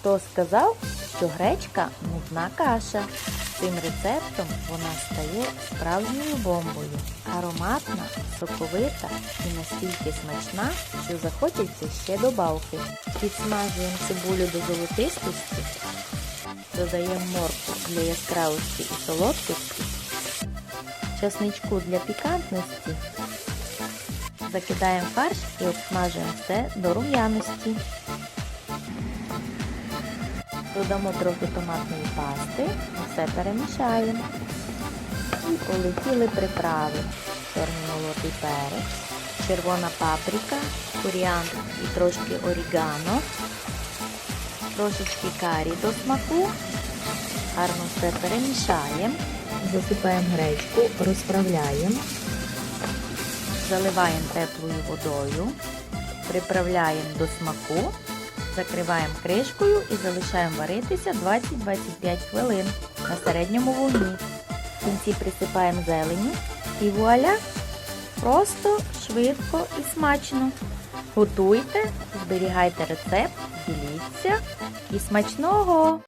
Хто сказав, що гречка нудна каша? Цим рецептом вона стає справжньою бомбою. Ароматна, соковита і настільки смачна, що захочеться ще добавки. Підсмажуємо цибулю до золотистості, додаємо моркву для яскравості і солодкості, часничку для пікантності. Закидаємо фарш і обсмажуємо все до рум'яності. Додамо трохи томатної пасти все перемішаємо. І полетіли приправи. Чорний молотий перець, червона паприка, коріандр і трошки орігано, трошечки карі до смаку. Гарно все перемішаємо. Засипаємо гречку, розправляємо. Заливаємо теплою водою, приправляємо до смаку, закриваємо кришкою і залишаємо варитися 20-25 хвилин на середньому вогні. В кінці присипаємо зеленю і вуаля! Просто, швидко і смачно. Готуйте, зберігайте рецепт, діліться і смачного!